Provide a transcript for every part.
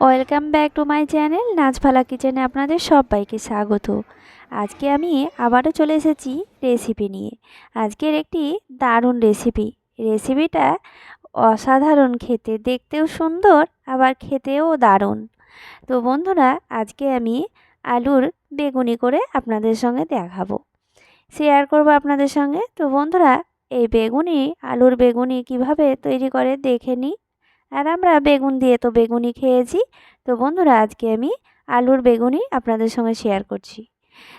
Welcome back to my channel নাচভালা কিচেনে আপনাদের সবাইকে স্বাগত। আজকে আমি আবারও চলে এসেছি রেসিপি নিয়ে। আজকের একটি দারুণ রেসিপি। রেসিপিটা অসাধারণ খেতে, দেখতেও সুন্দর, আবার খেতেও দারুণ। তো বন্ধুরা, আজকে আমি আলুর বেগুনি করে আপনাদের সঙ্গে দেখাবো। শেয়ার করব আপনাদের সঙ্গে। তো বন্ধুরা, এই বেগুনি, আলুর বেগুনি কীভাবে তৈরি করে দেখে নিই। আর আমরা বেগুন দিয়ে তো বেগুনি খেয়েছি। তো বন্ধুরা, আজকে আমি আলুর বেগুনি আপনাদের সঙ্গে শেয়ার করছি।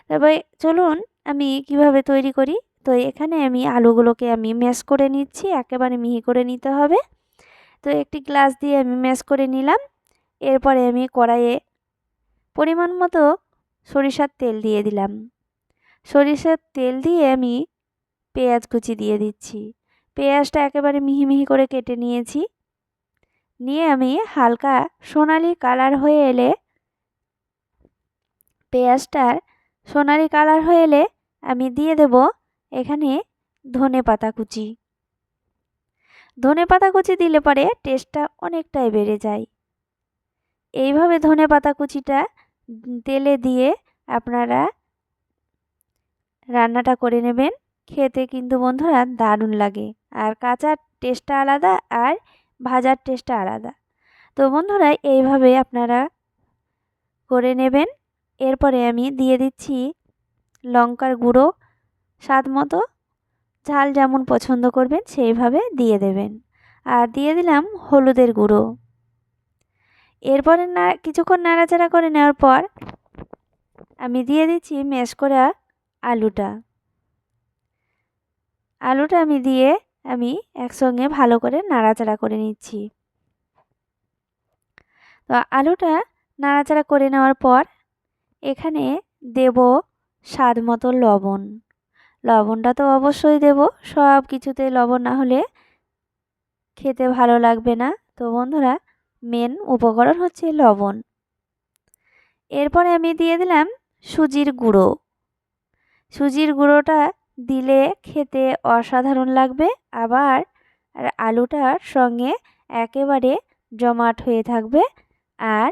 তবে চলুন আমি কীভাবে তৈরি করি? তো এখানে আমি আলুগুলোকে আমি ম্যাশ করে নিচ্ছি, একেবারে মিহি করে নিতে হবে। তো একটি গ্লাস দিয়ে আমি ম্যাশ করে নিলাম। এরপরে আমি কড়াইয়ে পরিমাণ মতো সরিষার তেল দিয়ে দিলাম। সরিষার তেল দিয়ে আমি পেঁয়াজ কুচি দিয়ে দিচ্ছি। পেঁয়াজটা একেবারে মিহি মিহি করে কেটে নিয়েছি। নিয়ে আমি হালকা সোনালি কালার হয়ে এলে পেঁয়াজটার সোনালি কালার হয়ে এলে আমি দিয়ে দেব এখানে ধনে পাতা কুচি। ধনে পাতা কুচি দিলে পরে টেস্টটা অনেকটাই বেড়ে যায়। এইভাবে ধনে পাতা কুচিটা তেলে দিয়ে আপনারা রান্নাটা করে নেবেন। খেতে কিন্তু বন্ধুরা দারুণ লাগে। আর কাঁচার টেস্টটা আলাদা আর ভাজার টেস্টটা আলাদা। তো বন্ধুরা, এইভাবে আপনারা করে নেবেন। এরপরে আমি দিয়ে দিচ্ছি লঙ্কার গুঁড়ো। স্বাদ মতো ঝাল যেমন পছন্দ করবেন, সেইভাবে দিয়ে দেবেন। আর দিয়ে দিলাম হলুদের গুঁড়ো। এরপরে না, কিছুক্ষণ নাড়াচাড়া করে নেওয়ার পর আমি দিয়ে দিচ্ছি ম্যাশ করা আলুটা। আলুটা আমি দিয়ে আমি একসঙ্গে ভালো করে নাড়াচাড়া করে নিচ্ছি। তো আলুটা নাড়াচাড়া করে নেওয়ার পর এখানে দেব স্বাদ মতো লবণ। লবণটা তো অবশ্যই দেব, সব কিছুতে লবণ না হলে খেতে ভালো লাগবে না। তো বন্ধুরা, মেন উপকরণ হচ্ছে লবণ। এরপরে আমি দিয়ে দিলাম সুজির গুঁড়ো। সুজির গুঁড়োটা দিলে খেতে অসাধারণ লাগবে। আবার আর আলুটার সঙ্গে একেবারে জমাট হয়ে থাকবে। আর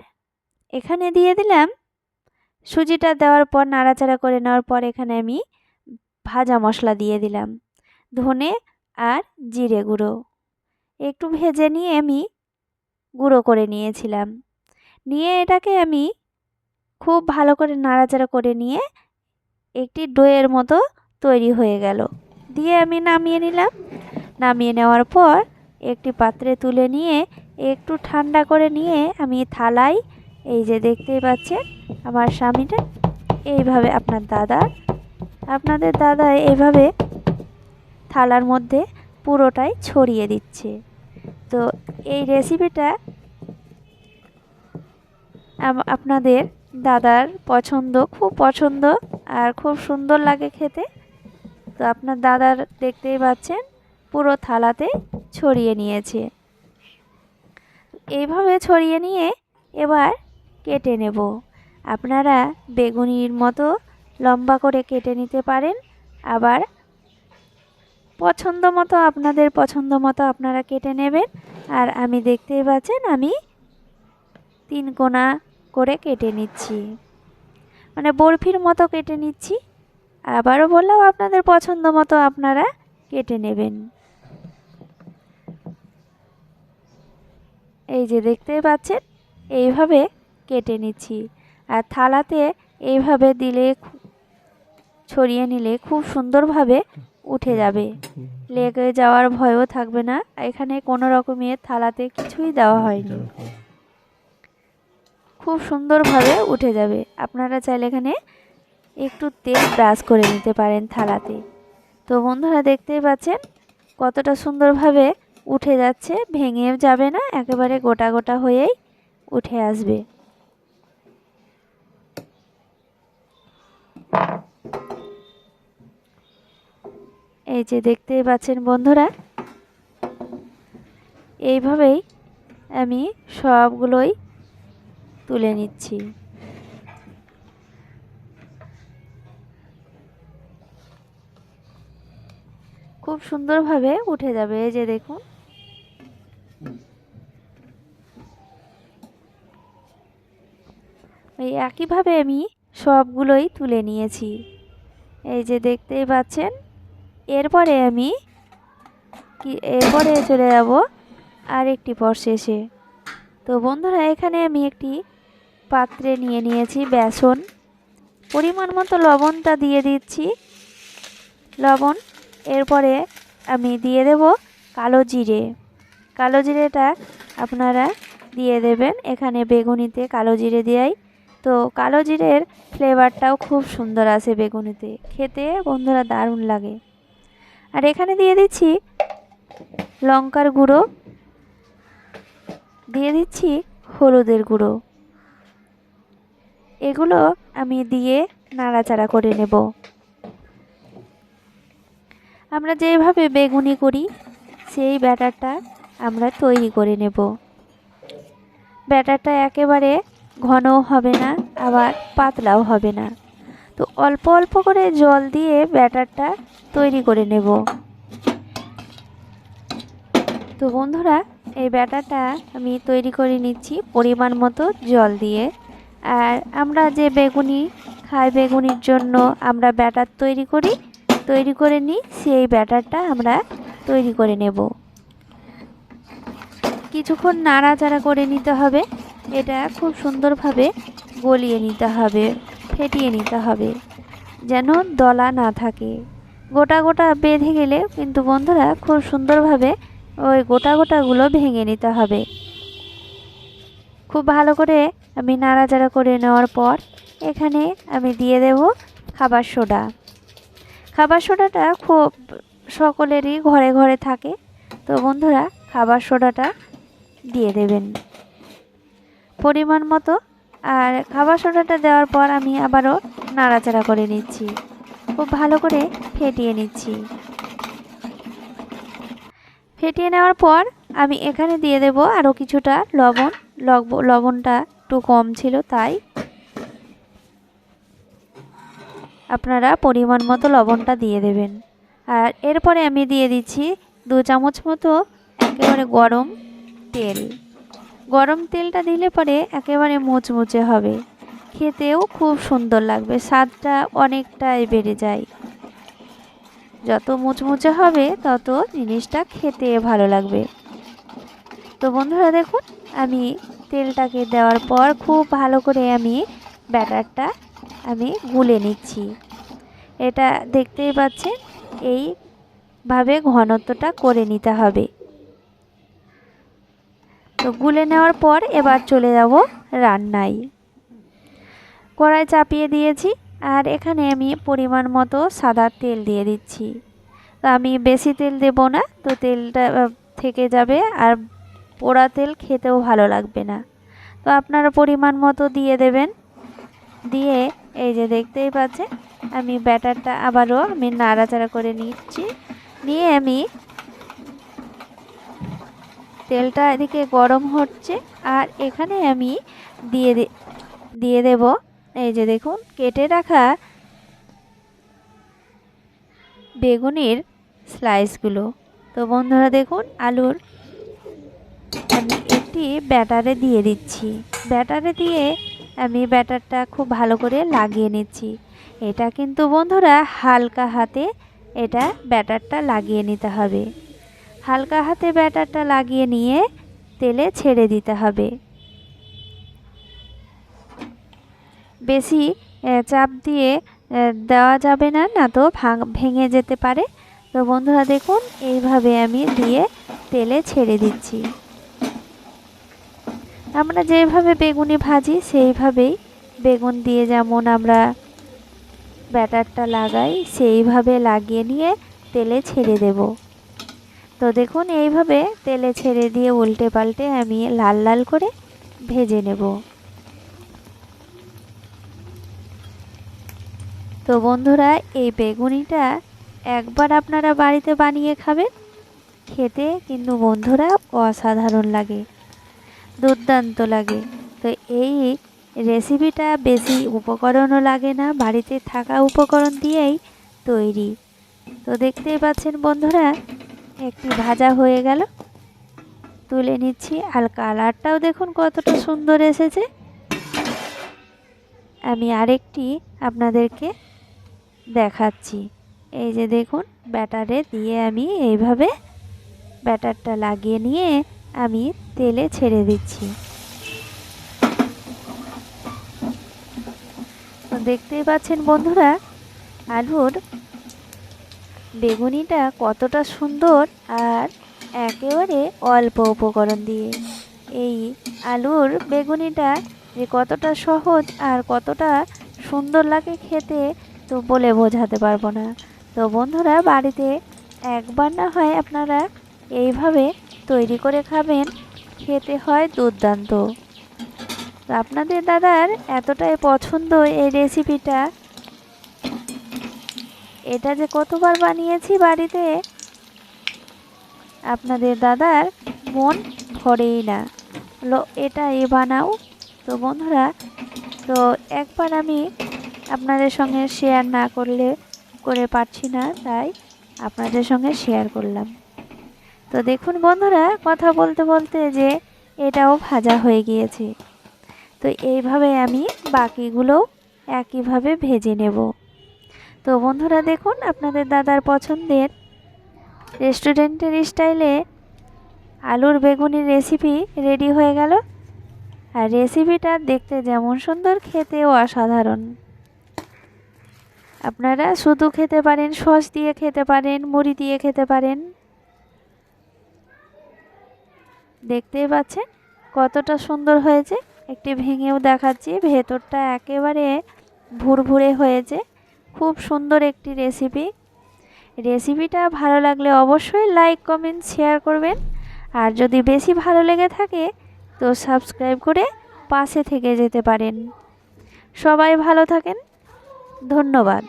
এখানে দিয়ে দিলাম সুজিটা দেওয়ার পর, নাড়াচাড়া করে নেওয়ার পর এখানে আমি ভাজা মশলা দিয়ে দিলাম। ধনে আর জিরে গুঁড়ো। একটু ভেজে নিয়ে আমি গুঁড়ো করে নিয়েছিলাম। নিয়ে এটাকে আমি খুব ভালো করে নাড়াচাড়া করে নিয়ে একটি ডোয়ের মতো তৈরি হয়ে গেল। দিয়ে আমি নামিয়ে নিলাম। নামিয়ে নেওয়ার পর একটি পাত্রে তুলে নিয়ে একটু ঠান্ডা করে নিয়ে আমি থালায়, এই যে দেখতেই পাচ্ছেন, আমার স্বামীটা এইভাবে, আপনার দাদা, আপনাদের দাদা এইভাবে থালার মধ্যে পুরোটাই ছড়িয়ে দিচ্ছে। তো এই রেসিপিটা আপনাদের দাদার পছন্দ, খুব পছন্দ, আর খুব সুন্দর লাগে খেতে। তো আপনার দাদার দেখতেই পাচ্ছেন, পুরো থালাতে ছড়িয়ে নিয়েছে। এইভাবে ছড়িয়ে নিয়ে এবার কেটে নেব। আপনারা বেগুনির মতো লম্বা করে কেটে নিতে পারেন, আবার পছন্দ মতো আপনাদের পছন্দ মতো আপনারা কেটে নেবেন। আর আমি দেখতেই পাচ্ছেন, আমি তিন কোনা করে কেটে নিচ্ছি। মানে বরফির মতো কেটে নিচ্ছি। আবারও বললাম, আপনাদের পছন্দ মতো আপনারা কেটে নেবেন। এই যে দেখতেই পাচ্ছেন, এইভাবে কেটে নিচ্ছি। আর থালাতে এইভাবে দিলে ছড়িয়ে নিলে খুব সুন্দরভাবে উঠে যাবে। লেগে যাওয়ার ভয়ও থাকবে না। এখানে কোনো রকমের থালাতে কিছুই দেওয়া হয়নি। খুব সুন্দরভাবে উঠে যাবে। আপনারা চাইলে এখানে একটু তেল ব্রাশ করে নিতে পারেন থালাতে। তো বন্ধুরা দেখতেই পাচ্ছেন, কতটা সুন্দরভাবে উঠে যাচ্ছে ভেঙেও যাবে না, একেবারে গোটা গোটা হয়েই উঠে আসবে। এই যে দেখতেই পাচ্ছেন বন্ধুরা, এইভাবেই আমি সবগুলোই তুলে নিচ্ছি। সুন্দরভাবে উঠে যাবে, এই যে দেখুন। ওই একইভাবে আমি সবগুলোই তুলে নিয়েছি। এই যে দেখতেই পাচ্ছেন, এরপরে আমি কি, এরপরে চলে যাব আর একটি প্রসেসে তো বন্ধুরা, এখানে আমি একটি পাত্রে নিয়ে নিয়েছি বেসন। পরিমাণ মতো লবণটা দিয়ে দিচ্ছি। লবণ এরপরে আমি দিয়ে দেব কালো জিরে। কালো জিরেটা আপনারা দিয়ে দেবেন। এখানে বেগুনিতে কালো জিরে দেয় তো কালো জিরের ফ্লেভারটাও খুব সুন্দর আসে বেগুনিতে। খেতে বন্ধুরা দারুণ লাগে। আর এখানে দিয়ে দিচ্ছি লঙ্কার গুঁড়ো। দিয়ে দিচ্ছি হলুদের গুঁড়ো। এগুলো আমি দিয়ে নাড়াচাড়া করে নেব। আমরা যেভাবে বেগুনি করি, সেই ব্যাটারটা আমরা তৈরি করে নেব। ব্যাটারটা একেবারে ঘনও হবে না, আবার পাতলাও হবে না। তো অল্প অল্প করে জল দিয়ে ব্যাটারটা তৈরি করে নেব। তো বন্ধুরা, এই ব্যাটারটা আমি তৈরি করে নিচ্ছি পরিমাণ মতো জল দিয়ে। আর আমরা যে বেগুনি, খাই বেগুনির জন্য আমরা ব্যাটার তৈরি করি তৈরি করে নিই, সেই ব্যাটারটা আমরা তৈরি করে নেব। কিছুক্ষণ নাড়াচাড়া করে নিতে হবে। এটা খুব সুন্দরভাবে গলিয়ে নিতে হবে, ফেটিয়ে নিতে হবে, যেন দলা না থাকে। গোটা গোটা বেঁধে গেলে কিন্তু বন্ধুরা খুব সুন্দরভাবে ওই গোটা গোটাগুলো ভেঙে নিতে হবে। খুব ভালো করে আমি নাড়াচাড়া করে নেওয়ার পর এখানে আমি দিয়ে দেব খাবার সোডা। খাবার সোডাটা খুব সকলেরই ঘরে ঘরে থাকে। তো বন্ধুরা, খাবার সোডাটা দিয়ে দেবেন পরিমাণ মতো। আর খাবার সোডাটা দেওয়ার পর আমি আবারও নাড়াচাড়া করে নিচ্ছি। খুব ভালো করে ফেটিয়ে নিচ্ছি। ফেটিয়ে নেওয়ার পর আমি এখানে দিয়ে দেব আরও কিছুটা লবণ। লবণটা একটু কম ছিল তাই আপনারা পরিমাণ মতো লবণটা দিয়ে দেবেন। আর এরপরে আমি দিয়ে দিচ্ছি দু চামচ মতো একেবারে গরম তেল। গরম তেলটা দিলে পরে একেবারে মুচমুচে হবে। খেতেও খুব সুন্দর লাগবে, স্বাদটা অনেকটাই বেড়ে যায়। যত মুচমুচে হবে, তত জিনিসটা খেতে ভালো লাগবে। তো বন্ধুরা দেখুন, আমি তেলটাকে দেওয়ার পর খুব ভালো করে আমি ব্যাটারটা আমি গুলে নিচ্ছি। এটা দেখতেই পাচ্ছেন, এইভাবে ঘনত্বটা করে নিতে হবে। তো গুলে নেওয়ার পর এবার চলে যাব রান্নায়। কড়াই চাপিয়ে দিয়েছি, আর এখানে আমি পরিমাণ মতো সাদা তেল দিয়ে দিচ্ছি। তো আমি বেশি তেল দেব না, তো তেলটা থেকে যাবে, আর পোড়া তেল খেতেও ভালো লাগবে না। তো আপনারা পরিমাণ মতো দিয়ে দেবেন। দিয়ে এই যে দেখতেই পাচ্ছেন, আমি ব্যাটারটা আবারও আমি নাড়াচাড়া করে নিচ্ছি। নিয়ে আমি তেলটা এদিকে গরম হচ্ছে আর এখানে আমি দিয়ে দিয়ে দেব। এই যে দেখুন, কেটে রাখা বেগুনের স্লাইসগুলো তো বন্ধুরা দেখুন, আলুর আমি একটি ব্যাটারে দিয়ে দিচ্ছি। ব্যাটারে দিয়ে আমি ব্যাটারটা খুব ভালো করে লাগিয়ে নিচ্ছি। এটা কিন্তু বন্ধুরা হালকা হাতে এটা ব্যাটারটা লাগিয়ে নিতে হবে। হালকা হাতে ব্যাটারটা লাগিয়ে নিয়ে তেলে ছেড়ে দিতে হবে। বেশি চাপ দিয়ে দেওয়া যাবে না না তো ভেঙে যেতে পারে। তো বন্ধুরা দেখুন, এইভাবে আমি দিয়ে তেলে ছেড়ে দিচ্ছি। আমরা যেভাবে বেগুনি ভাজি, সেইভাবেই বেগুন দিয়ে যেমন আমরা ব্যাটারটা লাগাই, সেইভাবে লাগিয়ে নিয়ে তেলে ছেড়ে দেব। তো দেখুন, এইভাবে তেলে ছেড়ে দিয়ে উল্টে পাল্টে আমি লাল লাল করে ভেজে নেব। তো বন্ধুরা, এই বেগুনিটা একবার আপনারা বাড়িতে বানিয়ে খাবেন, খেতে কিন্তু বন্ধুরা অসাধারণ লাগে। দুর্দান্ত লাগে। তো এই রেসিপিটা বেশি উপকরণও লাগে না, বাড়িতে থাকা উপকরণ দিয়েই তৈরি। তো দেখতেই পাচ্ছেন বন্ধুরা, একটি ভাজা হয়ে গেল। তুলে নিচ্ছি আর কালারটাও দেখুন কতটা সুন্দর এসেছে। আমি আরেকটি আপনাদেরকে দেখাচ্ছি। এই যে দেখুন, ব্যাটারে দিয়ে আমি এইভাবে ব্যাটারটা লাগিয়ে নিয়ে আমি তেলে ছেড়ে দিচ্ছি। দেখতেই পাচ্ছেন বন্ধুরা, আলুর বেগুনিটা কতটা সুন্দর আর একেবারে অল্প উপকরণ দিয়ে। এই আলুর বেগুনিটা যে কতটা সহজ আর কতটা সুন্দর লাগে খেতে, তো বলে বোঝাতে পারব না। তো বন্ধুরা, বাড়িতে একবার না হয় আপনারা এইভাবে তৈরি করে খাবেন। খেতে হয় দুর্দান্ত। আপনাদের দাদার এতটাই পছন্দ এই রেসিপিটা এটা যে কতবার বানিয়েছি বাড়িতে, আপনাদের দাদার মন ভরেই না। হলো এটা এ বানাও। তো বন্ধুরা, তো একবার আমি আপনাদের সঙ্গে শেয়ার না করলে, করে পারছি না, তাই আপনাদের সঙ্গে শেয়ার করলাম। তো দেখুন বন্ধুরা, কথা বলতে বলতে যে এটাও ভাজা হয়ে গিয়েছে। তো এইভাবে আমি বাকিগুলোও একইভাবে ভেজে নেব। তো বন্ধুরা দেখুন, আপনাদের দাদার পছন্দের রেস্টুরেন্টের স্টাইলে আলুর বেগুনির রেসিপি রেডি হয়ে গেল। আর রেসিপিটা দেখতে যেমন সুন্দর, খেতেও অসাধারণ। আপনারা শুধু খেতে পারেন, সস দিয়ে খেতে পারেন, মুড়ি দিয়ে খেতে পারেন। দেখতেই পাচ্ছেন কতটা সুন্দর হয়েছে। একটি ভেঙেও দেখাচ্ছি, ভেতরটা একেবারে ভুরভুরে হয়েছে। খুব সুন্দর একটি রেসিপি রেসিপিটা ভালো লাগলে অবশ্যই লাইক কমেন্ট শেয়ার করবেন। আর যদি বেশি ভালো লেগে থাকে, তো সাবস্ক্রাইব করে পাশে থেকে যেতে পারেন। সবাই ভালো থাকেন। ধন্যবাদ।